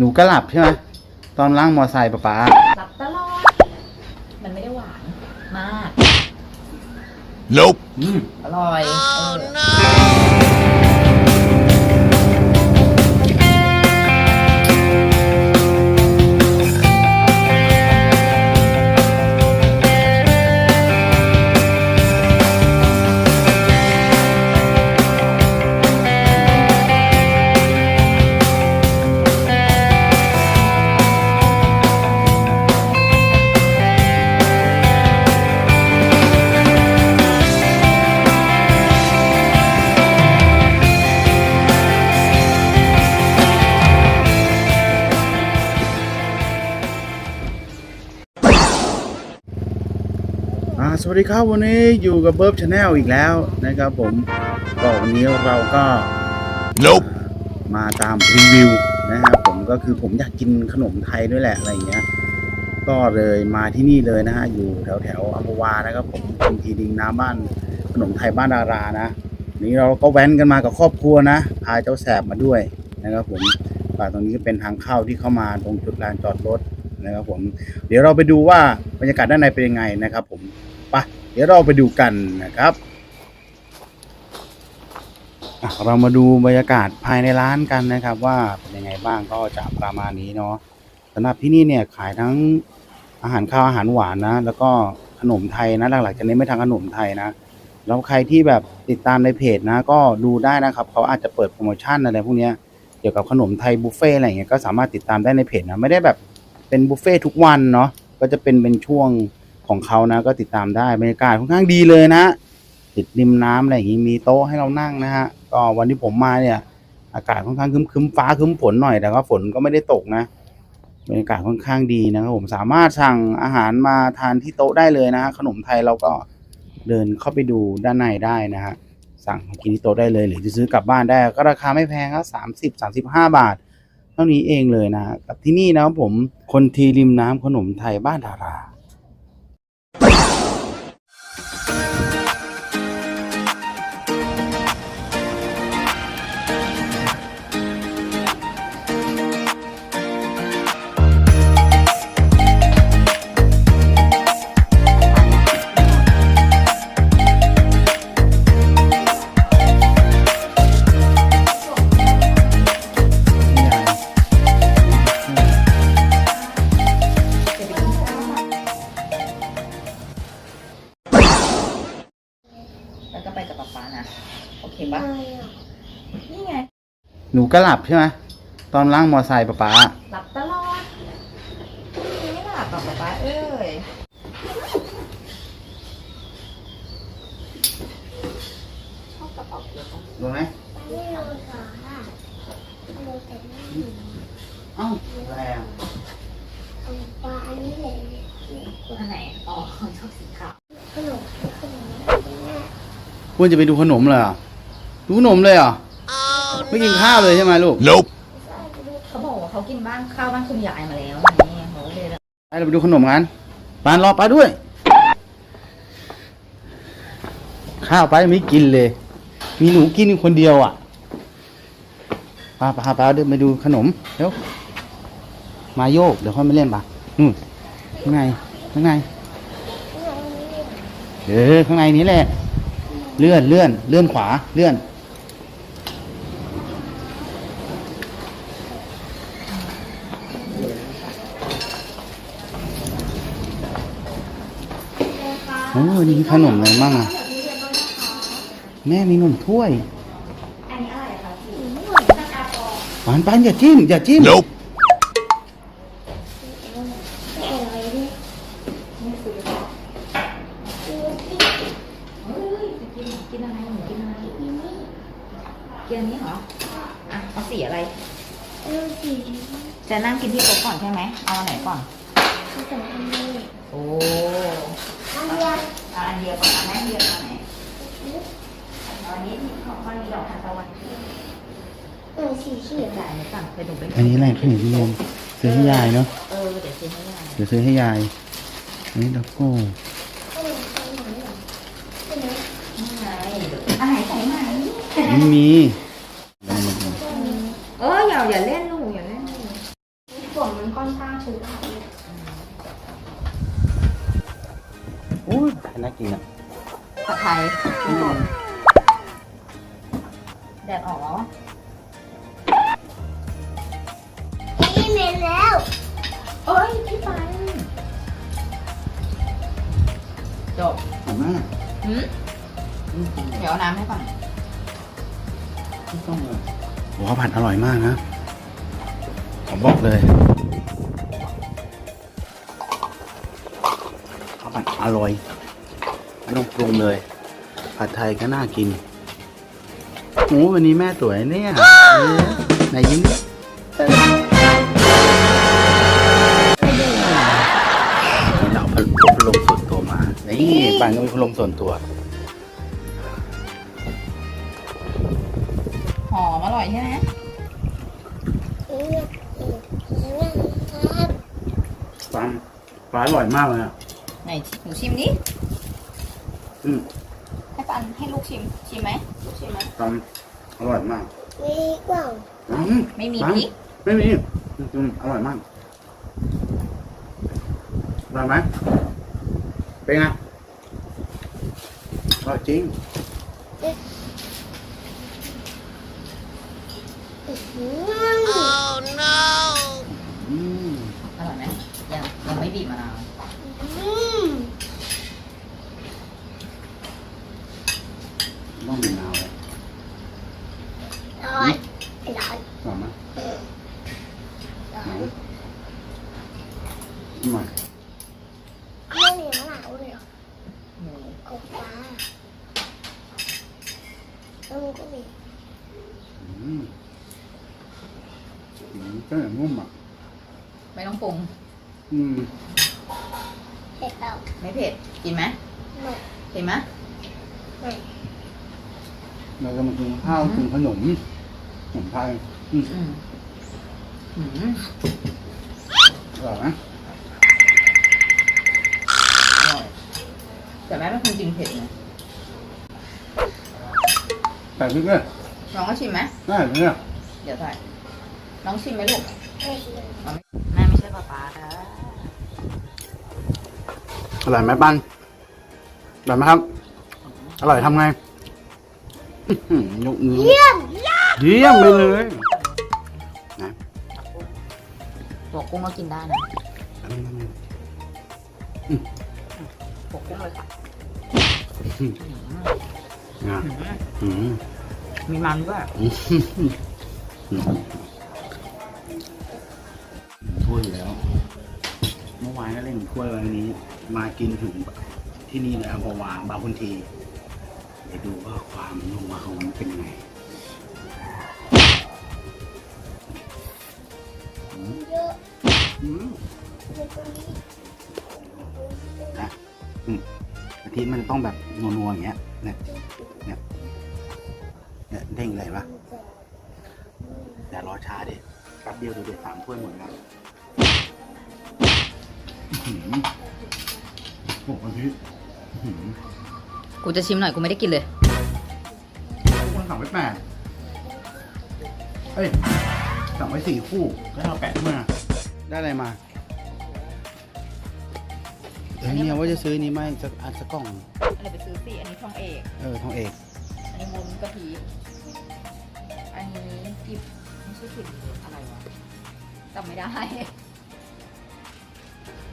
หนูก็หลับใช่ไหมตอนล่างมอไซค์ป๊าป๊าหลับตลอด มันไม่ได้หวานมาก Nope. อืมอร่อยเอ สวัสดีครับวันนี้อยู่กับเบิร์บชาแนลอีกแล้วนะครับผมก็วันนี้เราก็ Nope. มาตามรีวิวนะครับผมก็คือผมอยากกินขนมไทยด้วยแหละอะไรเงี้ย ก็เลยมาที่นี่เลยนะฮะอยู่แถวแถวๆอัมพวานะครับผมเป็นทีดิงน้ำบ้านขนมไทยบ้านดารานะนี่เราก็แว้นกันมากับครอบครัวนะพาเจ้าแสบมาด้วยนะครับผมป่าตรงนี้ก็เป็นทางเข้าที่เข้ามาตรงจุดลานจอดรถนะครับผม เดี๋ยวเราไปดูว่าบรรยากาศด้านในเป็นยังไงนะครับผม ไปเดี๋ยวเราไปดูกันนะครับเรามาดูบรรยากาศภายในร้านกันนะครับ ว่าเป็นยังไงบ้างก็จะประมาณนี้เนาะสำหรับที่นี่เนี่ยขายทั้งอาหารข้าวอาหารหวานนะ แล้วก็ขนมไทยนะหลักๆจะเน้นไปทางขนมไทยนะแล้วใครที่แบบติดตามในเพจนะ ก็ดูได้นะครับเขาอาจจะเปิดโปรโมชั่นอะไรพวกนี้เกี่ยวกับขนมไทยบุฟเฟ่ต์อะไรเงี้ยก็สามารถติดตามได้ในเพจนะไม่ได้แบบเป็นบุฟเฟ่ต์ทุกวันเนาะก็จะเป็นเป็นช่วง ของเขานะ ก็ติดตามได้บรรยากาศค่อนข้างดีเลยนะ ติดริมน้ำอะไรอย่างนี้มีโต๊ะให้เรานั่งนะฮะก็วันที่ผมมาเนี่ย อากาศค่อนข้างครึ้มๆฟ้าคึ้มฝนหน่อยแต่ก็ฝนก็ไม่ได้ตกนะบรรยากาศค่อนข้างดีนะครับผมสามารถสั่งอาหารมาทานที่โต๊ะได้เลยนะฮะขนมไทยเราก็เดินเข้าไปดูด้านในได้นะฮะสั่งกินที่โต๊ะได้เลย หรือจะซื้อกลับบ้านได้ ก็ราคาไม่แพงครับสามสิบสามสิบห้าบาท เท่านี้เองเลยนะกับที่นี่นะครับผมคนทีริมน้ำขนมไทยบ้านดารา หนูก็หลับใช่ไหมตอนล่างมอไซค์ป๊าป๊าหลับตลอดไม่หลับหรอกป๊าป๊าเอ้ยรู้ไหมเอ้าอะไรอะอันไหนอ๋อชอบสีขาวคุณจะไปดูขนมเลยเหรอดูขนมเลยเหรอ ไม่กินข้าวเลยใช่ไหมลูก Nope. เขาบอกว่าเขากินบ้านข้าวบ้านคุณยายมาแล้วนี่เขาเลยแบบไปเราไปดูขนมกันปานรอไปด้วย ข้าวไปไม่กินเลย มีหนูกินอยู่คนเดียวอะพาพาไปเดินไปดูขนมเร็วมาโยกเดี๋ยวค่อยมาเล่นปะนู่นข้างในข้างในเออข้างในนี้แหละ เลื่อนเลื่อนเลื่อนขวาเลื่อน โอ้นี่มีขนมอะไรบ้างอะ แม่มีขนมถ้วยปานปานอย่าจิ้มอย่าจิ้ม Nope. เฮ้ยจะกินกินอะไรหนูกินอะไรกินอันนี้เหรอ อะ เอาสีอะไร จะนั่งกินที่โต๊ะก่อนใช่ไหม เอาอันไหนก่อน โอ้ เอาอันเดียวก่อนเอาแม่เดียวเอาอันไหนเอาอันนี้ของมันมีดอกทานตะวันจ่ายไหนก่อนไปดูไปอันนี้อะไรขนมที่ยมซื้อให้ยายเนาะเออเดี๋ยวซื้อให้ยายเดี๋ยวซื้อให้ยายอันนี้ดับโก้นี่ไงอันไหนใส่ไหนไม่มี เอออย่าอย่าเล่นลูกอย่า ยน่ากินอะผัดไทยแดดออกแล้วนี่เมนแล้วเอ้ยพี่ปันจบหอมมากหืมเดี๋ยวเอาน้ำให้ก่อน ไม่ต้องเลยโอ้ข้าวผัดอร่อยมากนะ ผมบอกเลยข้าวผัดอร่อย ไม่ต้องปรุงเลย ผัดไทยก็น่ากินโอ้วันนี้แม่สวยเนี่ยเออไหนยิ้มดินี่เราพัดพัดลมส่วนตัวมา นี่บ้านก็มีพัดลมส่วนตัว หอมอร่อยใช่ไหมครับปลาปลาอร่อยมากเลยอะไหนหนูชิมดิ อืมให้ปันให้ลูกชิมชิมไหมลูกชิมไหมปลาอร่อยมากมีกล่องอืมไม่มีปลาพริกไม่มีอืมอร่อยมากอร่อยไหมเป็นไงอร่อยจริงอื้อหืออืม อร่อยไหมยังยังไม่บีบมะนาว อืม ต้องมีนาวเลย ร้อยร้อย หอมไหม ร้อ หอย มอร่อย ไม่มีมะนาวเลยเหรอ หมู กบปลา แล้วมันก็มีอืมอืมก็อย่างนุ่มอะไม่ต้องปรุงอืมเผ็ดแล้วไม่เผ็ด กินไหมไม่เผ็ดไหมไม่ เราจะมากินข้าวกินขนมขนมไทยอืมอืมอืมอร่อยไหมอร่อยแต่แม่เป็นคนกินเผ็ดไง ใส่พริกเลยน้องก็ชิมไหมได้เลยเนี่ยเดี๋ยวใส่น้องชิมไหมลูกไม่ชิมแม่ไม่ใช่ป๊าป๊านะอร่อยไหมปั้นอร่อยไหมครับ อร่อยทำไงอื้อหือยกนิ้วเยี่ยมเยี่ยมไปเลยนะตัวกุ้งก็กินได้นะอันนี้มันตัวกุ้งเลยค่ะ อะอืมมีมันด้วยอืมอืมถ้วยอยู่แล้ว เมื่อวานก็เล่นถ้วยวันนี้ มากินถึงที่นี่เลยอัมพวาบางคนทีเดี๋ยวดูว่าความนัวของมันเป็นไงเยอะอืมเยอะตรงนี้นะอืมกะทิมันต้องแบบนัวๆอย่างเงี้ยเนี่ยเนี่ย เนี่ยเด้งเลยปะอย่ารอช้าดิแป๊บเดียวเดี๋ยวเด็ดสามถ้วยหมดแล้วอื้อหือโอ้โหกะทิอื้อหือกูจะชิมหน่อยกูไม่ได้กินเลยคนสั่งไว้แปดเอ้ย สั่งไว้สี่คู่ ก็เอาแปดมา ได้อะไรมาเออเนี่ยว่าจะซื้อนี้ไหมสักอันสักกล่องอันนี้ไปซื้อสิอันนี้ทองเอก เออทองเอก อันนี้มุนกะทิอันนี้ กิบไม่ใช่กิบอะไรวะจำไม่ได้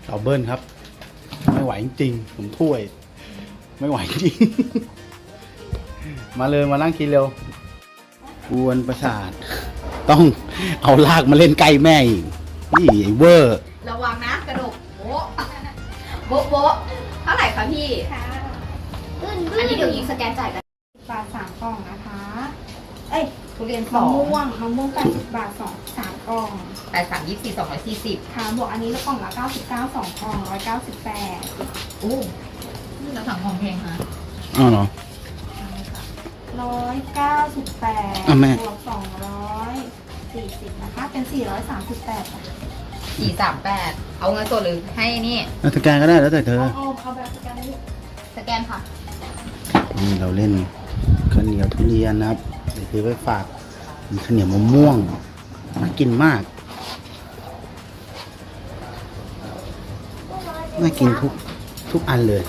เต่าเบิ้ลครับ ไม่ไหวจริงๆผมถ้วย ไม่ไหวจริง มาเลยมานั่งกินเร็วกวนประสาท ต้องเอาลากมาเล่นใกล้แม่อีกนี่ไอ้เวอร์ ระวังนะกระดกโบ๊ะโบ๊ะโบ๊ะเท่าไหร่คะพี่ ค่ะขึ้นอันนี้เดี๋ยวยิงสแกนจ่ายกันบาทสามกล่องนะคะ เอ้ย ทุเรียนสมะองม่วงมะม่วงแปดสิบบาทสองสามกล่องแปดสามยี่สิบสองร้อยสี่สิบค่ะบวกอันนี้แล้วกล่องละเก้าสิบเก้าสองกล่องร้อยเก้าสิบแปดอู้นี่เราสั่งของเพลงฮะอ้าวเหรอร้อยเก้าสิบแปดอะแม่บวกสองร้อยสี่สิบนะคะเป็นสี่ร้อยสามสิบแปดค่ะสี่สามแปดเอาเงินสดหรือให้นี่แล้วสแกนก็ได้แล้วแต่เธอเอาเอาเอาแบบสแกนได้เลยสแกนค่ะ นี่เราเล่นข้าวเหนียวทุเรียนนะครับ เดี๋ยวซื้อไปฝากมีข้าวเหนียวมะม่วงน่ากินมากน่ากินทุกทุกอันเลย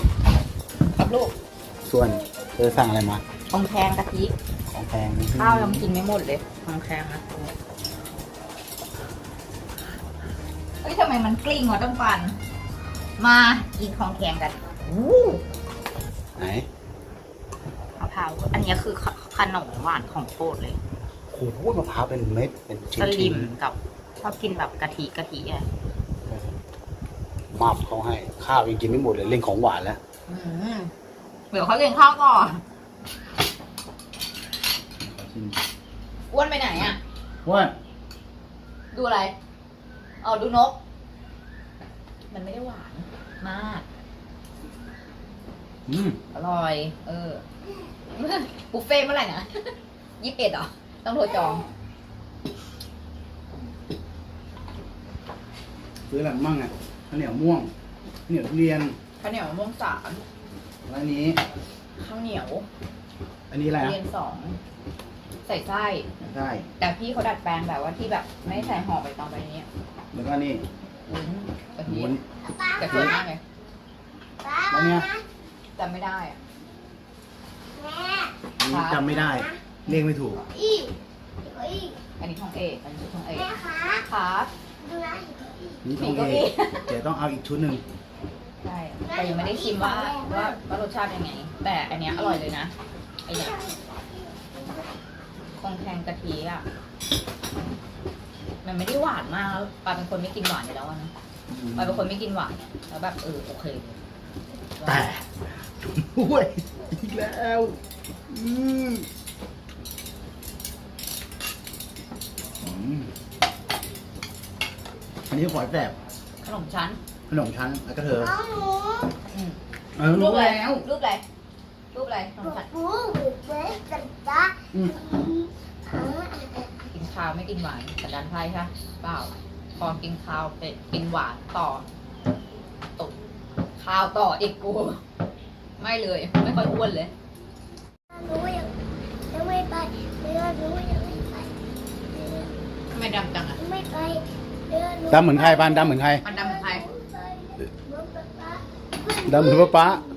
กับลูกส่วนเธอสั่งอะไรมาทองแพงกะทิของแพงข้าวยังกินไม่หมดเลยทองแพงนะเฮ้ยทำไมมันกลิ้งวะต้นปัน มากินของแข็งกันอู้ไหนมะพร้าวอันนี้คือ ขขนมหวานของโปรดเลยโอ้โหมะพร้าวเป็นเม็ดเป็นชิ้สลินมกับชอบกินแบบกะทิกะทิอะๆมับเขาให้ ข้าวยังกินไม่หมดเลยเล่นของหวานแล้ว อืมเดี๋ยวเขาเรียนข้าวก่อนอ้วนไปไหนอะ ว่าดูอะไรอ๋อดูนก มันไม่ได้หวานมาก อืมอร่อย เออ บุฟเฟ่ต์เมื่อไหร่นะยี่สิบเอ็ดเหรอ ต้องโทรจอง ซื้ออะไรมั่งอะข้าวเหนียวม่วงข้าวเหนียวทุเรียนข้าวเหนียวมะม่วงสามแล้วอันนี้ ข้าวเหนียวอันนี้อะไรทุอะเรียนสอง ใส่ไส้ ได้ แต่พี่เขาดัดแปลงแบบว่าที่แบบไม่ใส่ห่อใบตองใบนี้แล้วก็นี่วุ้นกะหทิมุนแต่สวยมากเลยป้าแล้วเนี่ย จำไม่ได้อะ แม่อันนี้จำไม่ได้เรียกไม่ถูก อีกอีกอันนี้ทองเอกอันนี้ทองเอกแม่คะครับ ดูนะอีก นี่ต้องมีเก้าเออี้งเดี๋ยวต้องเอาอีกชุดหนึ่งใช่แต่ยังไม่ได้ชิมว่าว่าว่ารสชาติยังไง แต่อันเนี้ยอร่อยเลยนะไอเนี้ยคงแทงกะทิอะ มันไม่ได้หวานมากแล้วปาเป็นคนไม่กินหวานอยู่แล้วอะนะปาเป็นคนไม่กินหวานแล้วแบบเออโอเคเล ยแต่ด้วยอีกแล้วอืมอืมอันนี้หอยแบบขนมชั้นขนมชั้นแล้วก็เธอน้องหนูอืมเออรูรู้ปอะไรแล้ว รูปอะไรรูปอะไรขนมชั้นหนูเบ๊จันจ้าอืมกินข้าวไม่กินหวานแต่ดันไพ่ค่ะเปล่าพอกินข้าวเป็ดกินหวานต่อตกข้าวต่ออีกกู ไม่เลย ไม่ค่อยอ้วนเลยหนูยังยังไม่ไปเรือหนูยังไม่ไปทำไมดำจังอะ ไม่ไปเรือหนูดำเหมือนใครบ้านดำเหมือนใครมันดำเหมือนใครเหมือนป๊าป๊า ดำเหมือนป้าป๊าเ